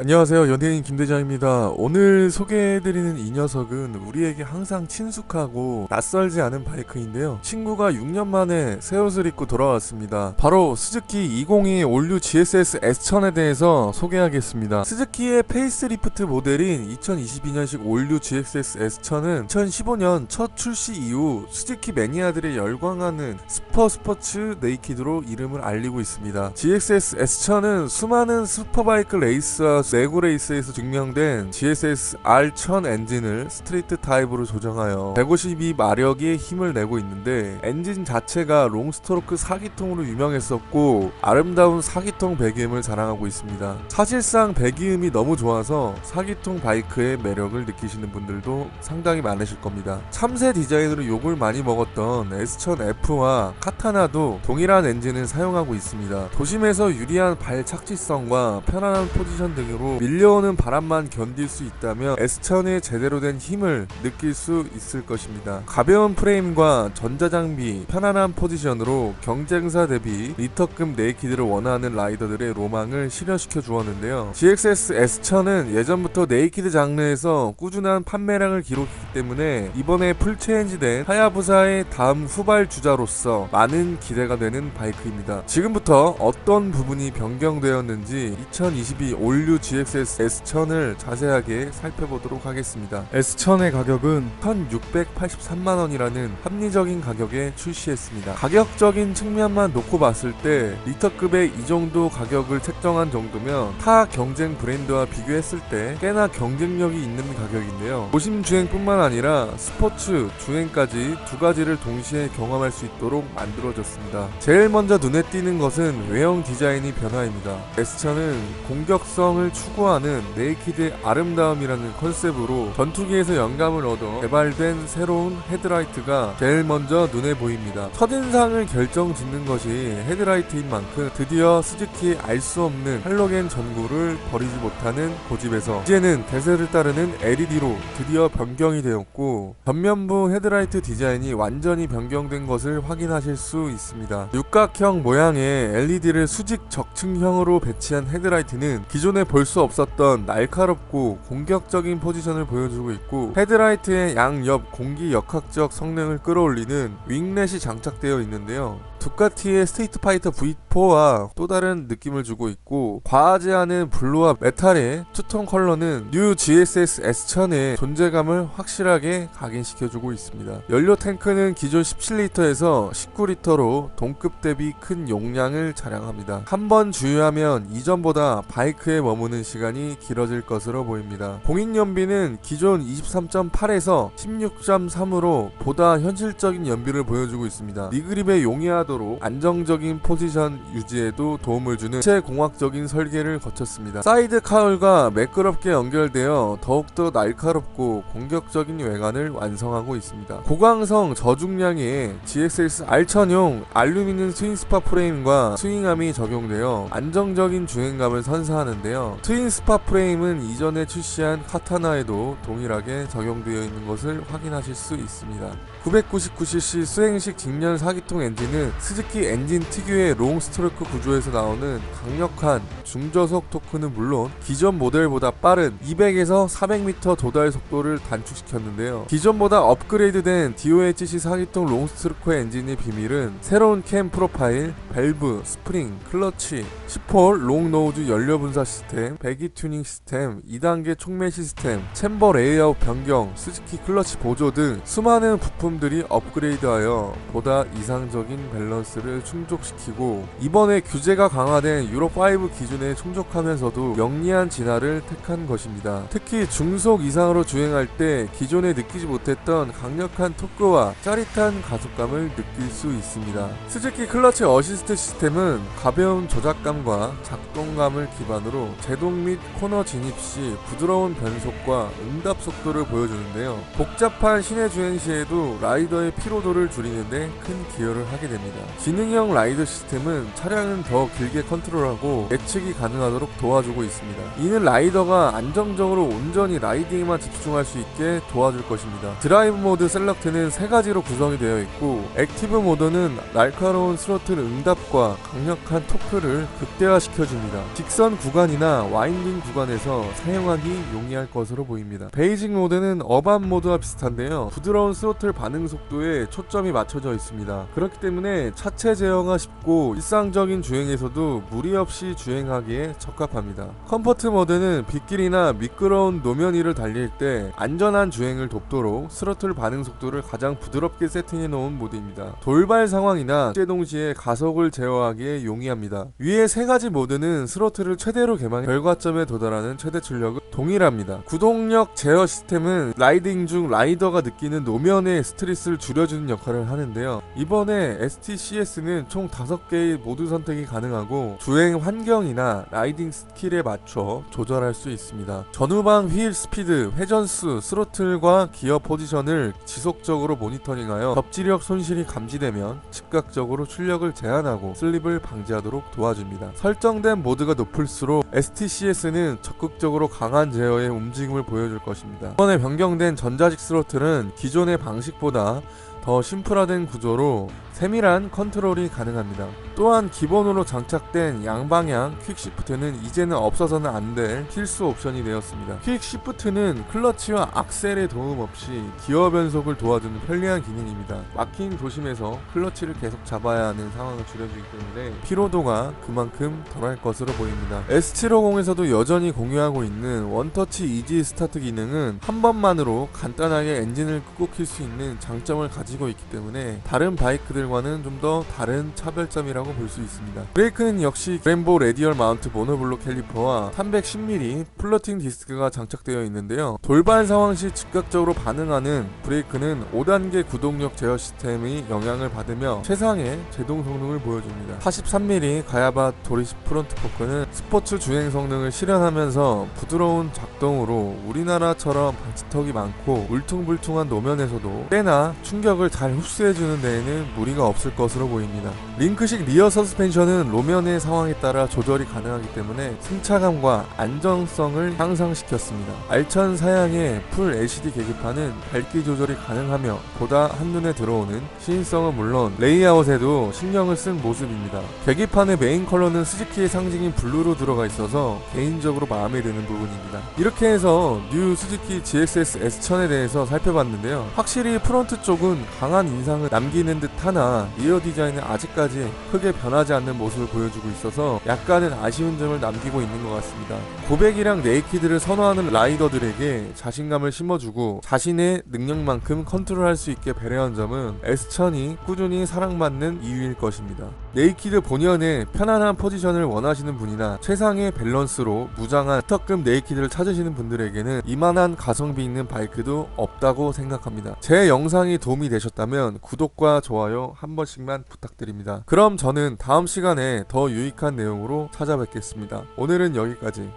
안녕하세요. 연예인 김대장입니다. 오늘 소개해드리는 이 녀석은 우리에게 항상 친숙하고 낯설지 않은 바이크인데요. 친구가 6년 만에 새 옷을 입고 돌아왔습니다. 바로 스즈키 202 올류 GSS S1000에 대해서 소개하겠습니다. 스즈키의 페이스리프트 모델인 2022년식 올류 GSS S1000은 2015년 첫 출시 이후 스즈키 매니아들의 열광하는 슈퍼 스포츠 네이키드로 이름을 알리고 있습니다. GSS S1000은 수많은 슈퍼바이크 레이스와 내구 레이스에서 증명된 GSS R1000 엔진을 스트리트 타입으로 조정하여 152 마력의 힘을 내고 있는데 엔진 자체가 롱스트로크 4기통으로 유명했었고 아름다운 4기통 배기음을 자랑하고 있습니다. 사실상 배기음이 너무 좋아서 4기통 바이크의 매력을 느끼시는 분들도 상당히 많으실 겁니다. 참새 디자인으로 욕을 많이 먹었던 S1000F와 카타나도 동일한 엔진을 사용하고 있습니다. 도심에서 유리한 발 착지성과 편안한 포지션 등 으로 밀려오는 바람만 견딜 수 있다면 S1000의 제대로 된 힘을 느낄 수 있을 것입니다. 가벼운 프레임과 전자장비, 편안한 포지션으로 경쟁사 대비 리터급 네이키드를 원하는 라이더들의 로망을 실현시켜 주었는데요. GXS S1000은 예전부터 네이키드 장르에서 꾸준한 판매량을 기록했기 때문에 이번에 풀체인지된 하야부사의 다음 후발 주자로서 많은 기대가 되는 바이크입니다. 지금부터 어떤 부분이 변경되었는지 2022 올류 GXS S1000을 자세하게 살펴보도록 하겠습니다. S1000의 가격은 1683만원이라는 합리적인 가격에 출시했습니다. 가격적인 측면만 놓고 봤을 때 리터급의 이 정도 가격을 책정한 정도면 타 경쟁 브랜드와 비교했을 때 꽤나 경쟁력이 있는 가격인데요. 도심 주행뿐만 아니라 스포츠 주행까지 두 가지를 동시에 경험할 수 있도록 만들어졌습니다. 제일 먼저 눈에 띄는 것은 외형 디자인이 변화입니다. S1000은 공격성을 추구하는 네이키드의 아름다움이라는 컨셉으로 전투기에서 영감을 얻어 개발된 새로운 헤드라이트가 제일 먼저 눈에 보입니다. 첫인상을 결정 짓는 것이 헤드라이트인 만큼 드디어 스즈키의 알수 없는 할로겐 전구를 버리지 못하는 고집에서 이제는 대세를 따르는 LED로 드디어 변경이 되었고 전면부 헤드라이트 디자인이 완전히 변경된 것을 확인하실 수 있습니다. 육각형 모양의 LED를 수직 적 층형으로 배치한 헤드라이트는 기존에 볼 수 없었던 날카롭고 공격적인 포지션을 보여주고 있고 헤드라이트의 양옆 공기 역학적 성능을 끌어올리는 윙렛이 장착되어 있는데요. 두카티의 스테이트 파이터 V4와 또 다른 느낌을 주고 있고 과하지 않은 블루와 메탈의 투톤 컬러는 뉴 GSS S1000의 존재감을 확실하게 각인시켜주고 있습니다. 연료 탱크는 기존 17리터에서 19리터로 동급 대비 큰 용량을 자랑합니다. 한번 주유하면 이전보다 바이크에 머무는 시간이 길어질 것으로 보입니다. 공인 연비는 기존 23.8에서 16.3으로 보다 현실적인 연비를 보여주고 있습니다. 리그립에 용이하도록 안정적인 포지션 유지에도 도움을 주는 체공학적인 설계를 거쳤습니다. 사이드 카울과 매끄럽게 연결되어 더욱더 날카롭고 공격적인 외관을 완성하고 있습니다. 고강성 저중량의 GXS R1000용 알루미늄 스윙스파 프레임과 스윙암이 적용되어 안정적인 주행감을 선사하는데요. 트윈 스파 프레임은 이전에 출시한 카타나에도 동일하게 적용되어 있는 것을 확인하실 수 있습니다. 999cc 수행식 직렬 4기통 엔진은 스즈키 엔진 특유의 롱 스트로크 구조에서 나오는 강력한 중저속 토크는 물론 기존 모델보다 빠른 200에서 400m 도달 속도를 단축시켰는데요. 기존보다 업그레이드된 DOHC 4기통 롱 스트로크 엔진의 비밀은 새로운 캠 프로파일, 밸브, 스프링, 클러치, 10홀 롱 노우즈 연료 분사 시스템, 배기 튜닝 시스템, 2단계 촉매 시스템, 챔버 레이아웃 변경, 스즈키 클러치 보조 등 수많은 부품들이 업그레이드하여 보다 이상적인 밸런스를 충족시키고 이번에 규제가 강화된 유로5 기준에 충족하면서도 영리한 진화를 택한 것입니다. 특히 중속 이상으로 주행할 때 기존에 느끼지 못했던 강력한 토크와 짜릿한 가속감을 느낄 수 있습니다. 스즈키 클러치 어시스트 시스템은 가벼운 조작 감과 작동감을 기반으로 제동 및 코너 진입 시 부드러운 변속과 응답 속도를 보여주는데요. 복잡한 시내 주행 시에도 라이더의 피로도를 줄이는데 큰 기여를 하게 됩니다. 지능형 라이더 시스템은 차량은 더 길게 컨트롤하고 예측이 가능하도록 도와주고 있습니다. 이는 라이더가 안정적으로 온전히 라이딩에만 집중할 수 있게 도와줄 것입니다. 드라이브 모드 셀렉트는 세 가지로 구성이 되어 있고 액티브 모드는 날카로운 스로틀 응답과 강력한 토크를 극대화시켜줍니다. 직선 구간이나 와인딩 구간에서 사용하기 용이할 것으로 보입니다. 베이직 모드는 어반 모드와 비슷한데요. 부드러운 스로틀 반응 속도에 초점이 맞춰져 있습니다. 그렇기 때문에 차체 제어가 쉽고 일상적인 주행에서도 무리 없이 주행하기에 적합합니다. 컴포트 모드는 빗길이나 미끄러운 노면 위를 달릴 때 안전한 주행을 돕도록 스로틀 반응 속도를 가장 부드럽게 세팅해 놓은 모드입니다. 돌발 상황이나 제 동시에 가속을 제어하기에 용이합니다. 위의 세 가지 모드는 스로틀을 최대로 개방 결과점에 도달하는 최대 출력은 동일합니다. 구동력 제어 시스템은 라이딩 중 라이더가 느끼는 노면의 스트레스를 줄여주는 역할을 하는데요. 이번에 STCS는 총 5개의 모드 선택이 가능하고 주행 환경이나 라이딩 스킬에 맞춰 조절할 수 있습니다. 전후방 휠 스피드, 회전수, 스로틀과 기어 포지션을 지속적으로 모니터링하여 접지력 손실이 감지되면 즉각적으로 출력을 제한하고 슬립을 방지하도록 도와줍니다. 설정된 모드가 높을수록 STCS는 적극적으로 강한 제어의 움직임을 보여줄 것입니다. 이번에 변경된 전자식 스로틀은 기존의 방식보다 더 심플화된 구조로 세밀한 컨트롤이 가능합니다. 또한 기본으로 장착된 양방향 퀵시프트는 이제는 없어서는 안 될 필수 옵션이 되었습니다. 퀵시프트는 클러치와 악셀의 도움 없이 기어 변속을 도와주는 편리한 기능입니다. 막힌 도심에서 클러치를 계속 잡아야 하는 상황을 줄여주기 때문에 피로도가 그만큼 덜할 것으로 보입니다. S750에서도 여전히 공유하고 있는 원터치 이지 스타트 기능은 한 번만으로 간단하게 엔진을 끄고 킬 수 있는 장점을 가지고 있기 때문에 다른 바이크들과는 좀 더 다른 차별점이라고 볼 수 있습니다. 브레이크는 역시 그램보 레디얼 마운트 모노블록 캘리퍼와 310mm 플러팅 디스크가 장착되어 있는데요. 돌발 상황 시 즉각적으로 반응하는 브레이크는 5단계 구동력 제어 시스템이 영향을 받으며 최상의 제동 성능을 보여줍니다. 43mm 가야바 도리시 프론트 포크는 스포츠 주행 성능을 실현하면서 부드러운 작동으로 우리나라처럼 방지턱이 많고 울퉁불퉁한 노면에서도 꽤나 충격을 잘 흡수해주는 데에는 무리가 없을 것으로 보입니다. 링크식 리어 서스펜션은路面의 상황에 따라 조절이 가능하기 때문에 승차감과 안정성을 향상시켰습니다. 알찬 사양의 풀 LCD 계기판은 밝기 조절이 가능하며 보다 한눈에 들어오는 시인성은 물론 레이아웃에도 신경을 쓴 모습입니다. 계기판의 메인 컬러는 스즈키의 상징인 블루로 들어가 있어서 개인적으로 마음에 드는 부분입니다. 이렇게 해서 뉴 스즈키 GXS S1000에 대해서 살펴봤는데요. 확실히 프론트 쪽은 강한 인상을 남기는 듯 하나 리어 디자인은 아직까지 크게 변하지 않는 모습을 보여주고 있어서 약간은 아쉬운 점을 남기고 있는 것 같습니다. 고백이랑 네이키드를 선호하는 라이더들에게 자신감을 심어주고 자신의 능력만큼 컨트롤할 수 있게 배려한 점은 S1000이 꾸준히 사랑받는 이유일 것입니다. 네이키드 본연의 편안한 포지션을 원하시는 분이나 최상의 밸런스로 무장한 특급 네이키드를 찾으시는 분들에게는 이만한 가성비 있는 바이크도 없다고 생각합니다. 제 영상이 도움이 되셨다면 구독과 좋아요 한 번씩만 부탁드립 그럼 저는 다음 시간에 더 유익한 내용으로 찾아뵙겠습니다. 오늘은 여기까지.